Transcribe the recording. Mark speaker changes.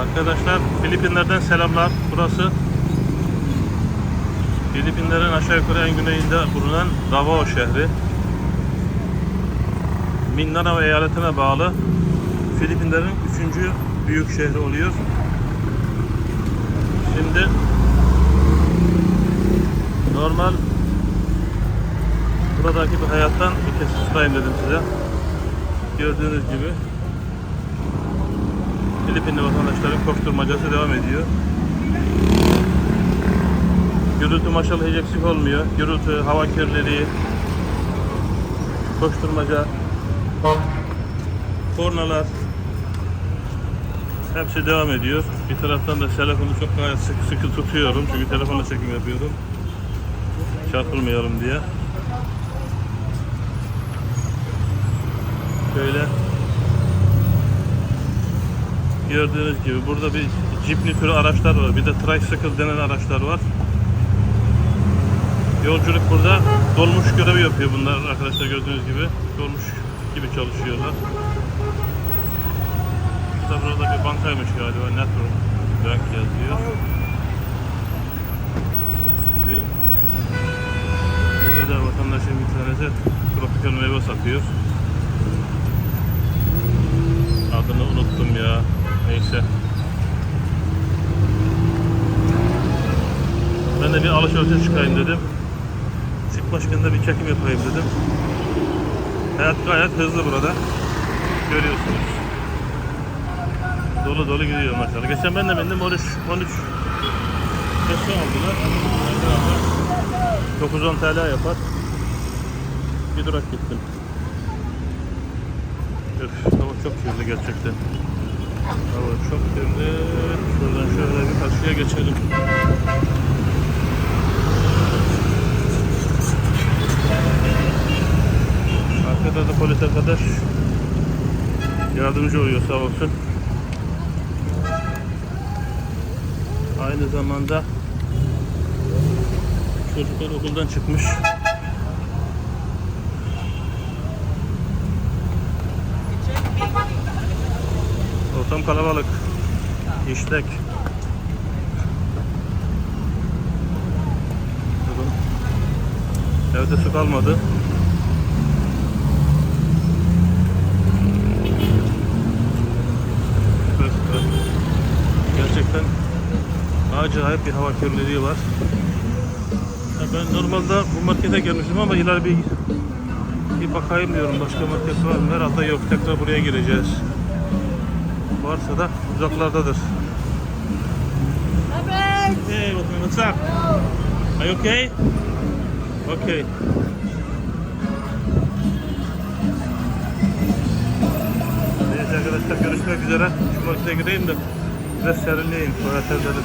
Speaker 1: Arkadaşlar Filipinler'den selamlar. Burası Filipinlerin aşağı yukarı en güneyinde bulunan Davao şehri. Mindanao eyaletine bağlı Filipinlerin üçüncü büyük şehri oluyor. Şimdi normal buradaki bir hayattan bir kesit tutayım dedim size. Gördüğünüz gibi Filipinli vatandaşların koşturmacası devam ediyor. Gürültü maşallah hiç eksik olmuyor. Gürültü, hava kirliliği, koşturmaca, kornalar hepsi devam ediyor. Bir taraftan da telefonu çok gayet sıkı sıkı tutuyorum çünkü telefonla çekim yapıyorum. Çarpılmayalım diye. Böyle gördüğünüz gibi burada bir cipni türü araçlar var. Bir de tricycle denen araçlar var. Yolculuk burada dolmuş görevi yapıyor bunlar arkadaşlar gördüğünüz gibi. Dolmuş gibi çalışıyorlar. Burada burada bir bankaymış galiba. Network Bank yazıyor. Şey, burada da vatandaşın bir tanesi tropikal meyve satıyor. Adını unuttum ya. Neyse. Ben de bir alışverişe çıkayım dedim. Çıkmışken de bir çekim yapayım dedim. Hayat gayet hızlı burada. Görüyorsunuz. Dolu dolu gidiyor maşallah. Geçen ben de bindim 13 13 peso aldılar. 910 TL yapar. Bir durak gittim. Üf, hava çok kirli gerçekten. Hava çok kirli. Şuradan şöyle bir karşıya geçelim. Arkada da polis arkadaş yardımcı oluyor sağ olsun. Aynı zamanda çocuklar okuldan çıkmış. Ortam kalabalık. İşlek. Evde su kalmadı. Acayip bir hava kirliliği var. Ya ben normalde bu markete gelmiştim ama ileride bir, bir bakayım diyorum başka market var mı? Herhalde yok. Tekrar buraya gireceğiz. Varsa da uzaklardadır. Hey, what's up? Are you okay? Okay. Neyse arkadaşlar görüşmek üzere. Şu markete gideyim de biraz serinleyeyim. Sonra terledim.